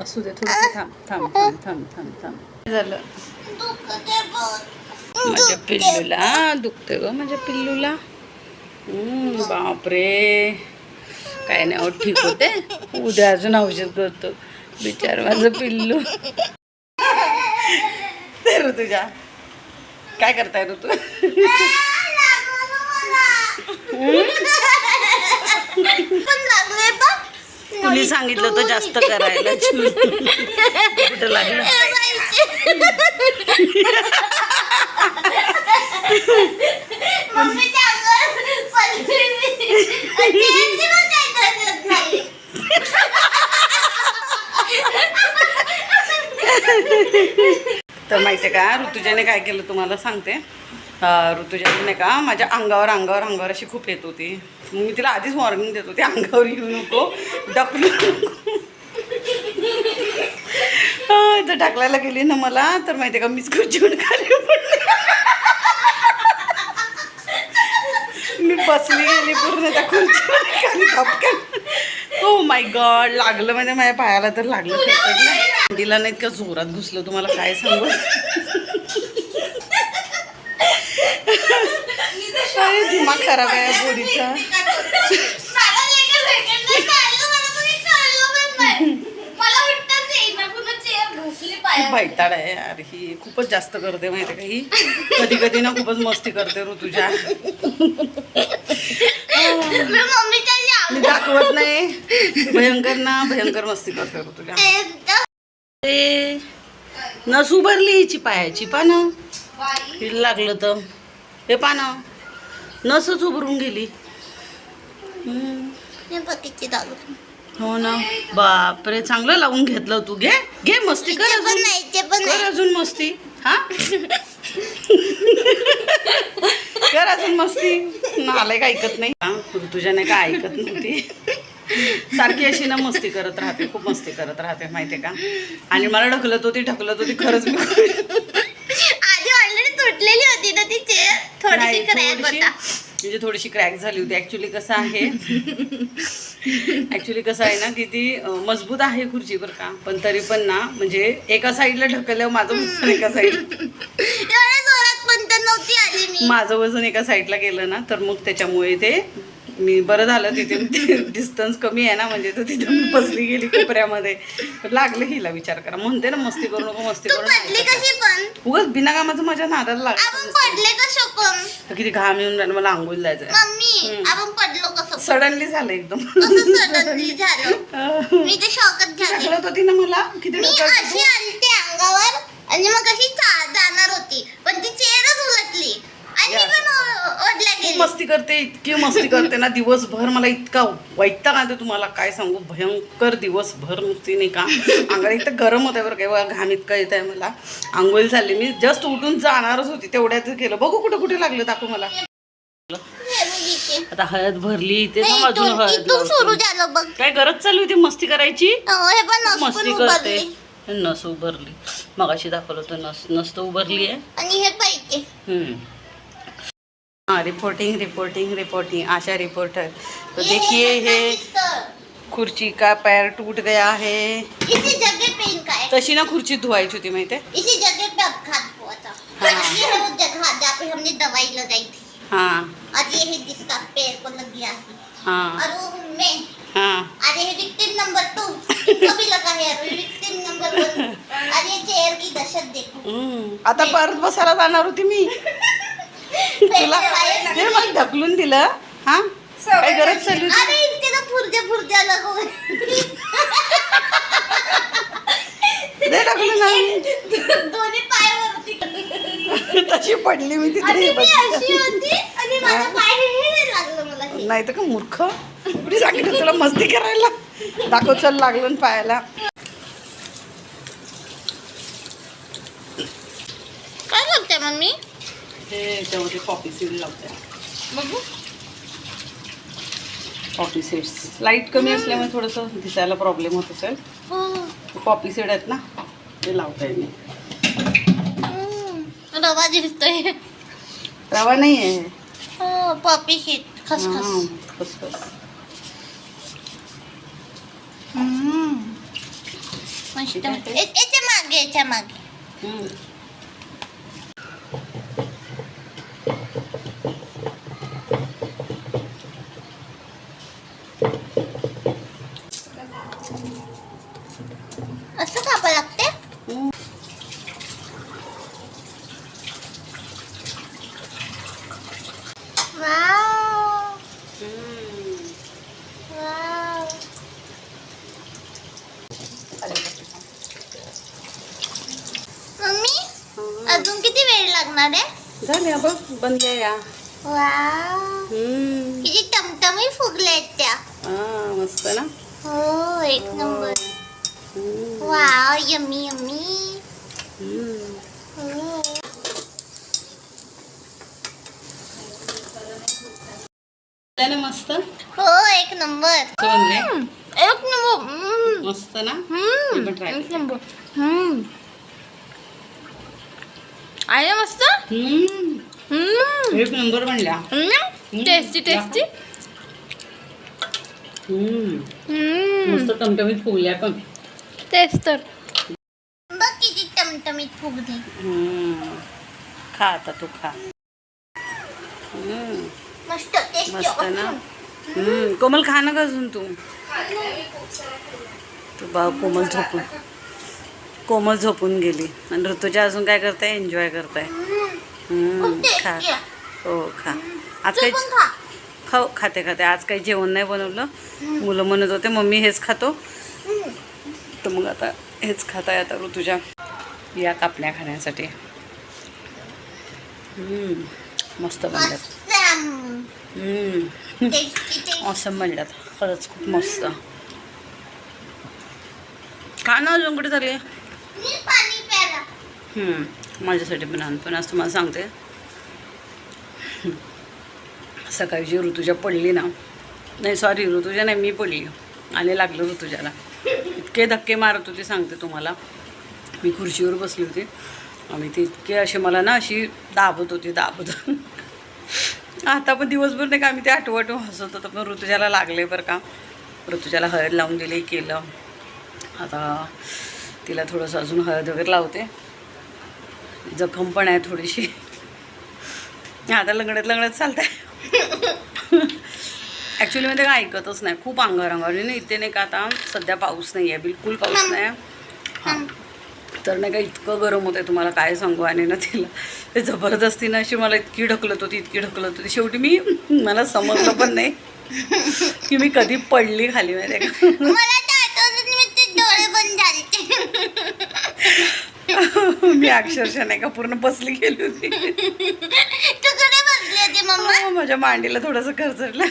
असू दे थोडं थांब थांब थांब थांब थांब थांब. काय झालं. माझ्या पिल्लूला दुखते ग माझ्या पिल्लूला. बापरे. काय नाही ठीक होते उद्या अजून औषध करतो. बिचार माझं पिल्लू. ते ऋतुजा काय करताय ऋतू कुणी सांगितलं होतं जास्त करायला. कुठं लागलं. तर माहिती आहे का ऋतुजाने काय केलं तुम्हाला सांगते? अं, ऋतुजाने नाही का माझ्या अंगावर अंगावर अंगावर अशी खूप येत होती. मी तिला आधीच वॉर्निंग देत होती अंगावर येऊ नको अं, तर ढकलायला गेली ना मला तर माहिती आहे का मीच खुर्चीवर खाली मी बसली गेली पूर्ण त्या खुर्चीवर खाली हो माय गॉड लागलं म्हणजे माझ्या पायाला तर लागलं. तिला नाही. इतकं जोरात घुसलं तुम्हाला काय सांगू अरे दिमाग खराब आहे या पोरीचा मला एका सेकंदात कळलं, मला कोणी कळलं पण नाही. मला उठताच येईना, पुन्हा chair घसली पायावर. बैताड आहे यार ही खूपच जास्त करते माहिती का ही? कधी कधी ना खूपच मस्ती करते ऋतुजा मी मम्मीच्या मी दाखवत नाही. भयंकर ना भयंकर मस्ती करते ऋतुजा एकदम ए नस उभारली हिची पायाची पानं. हिला लागलं तर. हे पानं. नसच उभरून गेली. हो ना. बापरे चांगलं लावून घेतलं तू. घे घे मस्ती कर अजून. नाही ते पण कर अजून मस्ती. हा? कर अजून मस्ती. नालाय का ऐकत नाही. हा, ऋतुजा नाही का ऐकत नव्हती? सारखी अशी ना मस्ती करत राहते खूप मस्ती करत राहते माहितीये का? आणि मला ढकलत होती ढकलत होती खरंच मी आधी ऑलरेडी तुटलेली होती ना ती चेअर थोडीशी नाही, थोडीशी- म्हणजे थोडीशी क्रॅक झाली होती. ऍक्च्युली कसं आहे? ऍक्च्युली कसं आहे ना की ती मजबूत आहे खुर्ची बरं का. पण तरी पण ना म्हणजे एका साईडला ढकलल्यावर माझं वजन एका साईड माझं वजन एका साईडला गेलं ना तर मग त्याच्यामुळे ते मी बरं झालं तिथे. डिस्टन्स कमी आहे ना म्हणजे तर तिथे मी बसली गेली कोपऱ्यामध्ये. तर लागलं हिला विचार करा. म्हणते ना मस्ती करू नको मस्ती करू पण? उगाच बिना कामाचं माझ्या नादाला लागलं. किती घाम येऊन राहिला मला आंघोळ जायचं सडनली झालं एकदम. ढकलत होती ना मला. किती मी ढकलत अशी होती. आलते अंगावर आणि मग अशी चा- जाणार होती पण ती चेअरच उलटली आणि मी पण ओ- ओढल्या खूप गेली मस्ती करते इतकी मस्ती करते ना दिवसभर मला इतका वैताग आणते तुम्हाला. काय सांगू भयंकर दिवसभर नुसती नाही का? अंगाला इतकं गरम होत आहे बरं काय घाम इतका येत आहे मला. आंघोळी चालली मी जस्ट उठून जाणारच होती तेवढ्याच केलं बघू कुठे कुठे लागलं दाखव मला. इथे. आता हळद भरली इथे अजून हळद इथून सुरू लावतो. झालं बघ. काय गरज चालू होती मस्ती करायची? मस्ती करते. नस उभरली. मगाशी दाखवलं होतं नस नस तर उभरली आहे आणि हे पाहिजे. हम्म. हाँ reporting reporting reporting Asha reporter तो देखिए ये खुर्ची का पैर टूट गया है। इसी जगह पे इनका है तशी ना खुर्ची धुवायची होती माहिती इसी जगह पे अपघात हुआ था। हाँ। ये है वो जगह जहाँ पे हमने दवाई लगाई थी। हाँ। और ये है जिसका पैर को लग गया है। हाँ। और वो मैं हाँ। और ये विक्टिम नंबर टू इसको भी लगा है और विक्टिम नंबर वन ये चेयर की दशत देखो. आता परत बसायला जाणार होती मी। तुला ते मग ढकलून दिलं हा? काय गरज चालू? अरे लगो दे ढकलून. दोन्ही तशी पडली मी आणि तिथे मी बसली. अशी होती आणि माझा पाय हे लागलं मला हे. नाही तर का मूर्ख? कुठे सांगितलं तुला मस्ती करायला. दाखव चल लागलं ना पायाला. काय बोलते मम्मी? हे त्यामध्ये कॉफी सीड लावते. बघू. कॉफी सीड्स लाइट कमी असल्यामुळे थोडंसं दिसायला प्रॉब्लेम होत असेल. कॉफी सीड आहेत ना ते लावताय मी हम्म. रवा दिसतोय. रवा नाही आहे हो पॉपी शीट खसखस. खसखस. मस्त. आहे. याच्या मागे याच्या मागे हम्म. असं कापा लागते हम्म. वाव हम्म. वाव मम्मी हम्म. अजून किती वेळ लागणार आहे झाले बघ बंद आहे या वाव हम्म. किती टमटमी फुगल्या आहेत त्या हा, मस्त ना हो एक नंबर हम्म. वाव यम्मी यम्मी हम्म. हो. झालं ना मस्त हो एक नंबर कसं बनलंय? एक नंबर हम्म. मस्त ना हम्म. मी पण try एक नंबर हम्म. आहे ना मस्त हम्म. हम्म. एक नंबर बनल्या. टेस्टी टेस्टी हम्म. हम्म. मस्त टमटमीत फुगल्या पण तेच तर बघ किती टमटमीत फुगली हम्म. खा आता तू खा हम्म. मस्त टेस्टी मस्त ना हम्म. कोमल खा ना अजून तू तू बा कोमल झोपून कोमल झोपून गेली. आणि ऋतूच्या अजून काय करताय? एन्जॉय करताय. हम्म. खा. हो खा. आज काही खाऊ खाते खाते. आज काही जेवण नाही बनवलं. मुलं म्हणत होते मम्मी हेच खातो. तर मग आता हेच खाताय आता ऋतूच्या या कापण्या खाण्यासाठी. हम्म, मस्त टेस्टी ऑसम बनल्यात. खरंच खूप मस्त. खा ना अजून कुठे चालली माझ्यासाठी पण आण. पण आज तुम्हाला सांगते. सकाळी जी ऋतुजा पडली ना नाही सॉरी ऋतुजा नाही मी पडली. आणि लागलं ऋतुजाला. इतके धक्के मारत होते सांगते तुम्हाला. मी खुर्चीवर बसली होती. आणि ती इतके असे मला ना अशी दाबत होती दाबत. आता पण दिवसभर नाही का आम्ही ते आठवट हसत होतं पण ऋतुजाला लागले बरं का. ऋतुजाला हळद लावून दिली केलं. आता तिला थोडंसं अजून हळद वगैरे लावते. जखम पण आहे थोडीशी. आता लंगडत लंगडत चालतंय. ॲक्च्युली मी ते काय ऐकतच नाही. खूप अंगावर अंगावर. नाही इथे नाही का आता सध्या पाऊस नाही आहे बिलकुल पाऊस नाही आहे हां. तर नाही का इतकं गरम होतं तुम्हाला काय सांगू आणि ना तिला. ते जबरदस्तीनं अशी मला इतकी ढकलत होती इतकी ढकलत होती. शेवटी मी मला समजलं पण नाही. की मी कधी पडली खाली माहिती का? मी अक्षरशः नाही का पूर्ण बसली गेली होती. तू कुठे बसली होती मम्मा? हो, माझ्या मांडीला थोडंसं खरचडलं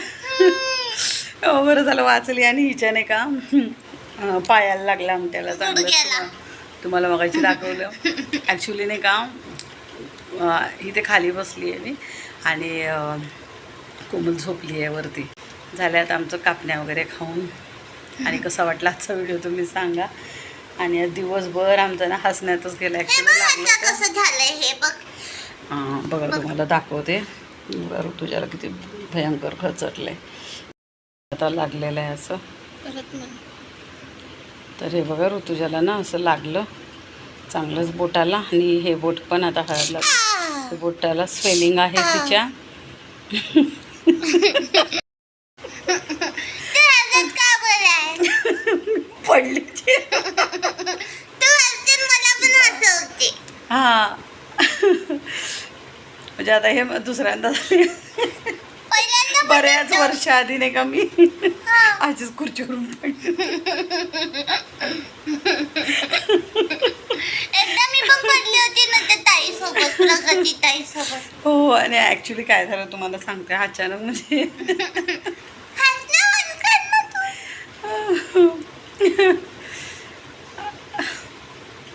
हो बरं झालं वाचली आणि हिच्याने का अं, पायाला लागला आमट्याला चांगलं तुम्हाला मगाशी दाखवलं. ॲक्च्युली नाही का अं, इथे खाली बसली आहे मी आणि अं, कोमल झोपली आहे वरती. झाल्या आता आमचं कापण्या वगैरे खाऊन. आणि कसा वाटला आजचा व्हिडिओ तुम्ही सांगा. आणि आज दिवसभर आमचं ना हसण्यातच गेलं ॲक्च्युली लागलं कसं झालंय हे बघ. हां बघा तुम्हाला दाखवते. बघा ऋतुजाला किती भयंकर खचटलंय. आता लागलेलं आहे असं. तर हे बघा ऋतुजाला ना असं लागलं. चांगलंच बोटाला आणि हे बोट पण आता हळद लागलं. हे. बोटाला स्वेलिंग आहे तिच्या तू हसत का बरं आहे पडलीचे तू हसते मला पण हसवते हां. म्हणजे आता हे दुसऱ्यांदा झाले. बऱ्याच वर्ष आधी नाही का मी. आजच खुर्चीवरून हो आणि ॲक्च्युली काय झालं तुम्हाला सांगते अचानक म्हणजे.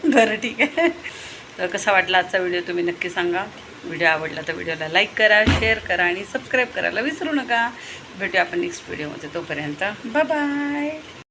बरं ठीक आहे. तर कसा वाटला आजचा व्हिडिओ तुम्ही नक्की सांगा. व्हिडिओ आवडला तर व्हिडिओला लाईक करा शेअर करा आणि सबस्क्राईब करायला विसरू नका. भेटूया आपण नेक्स्ट व्हिडिओमध्ये तोपर्यंत बाय बाय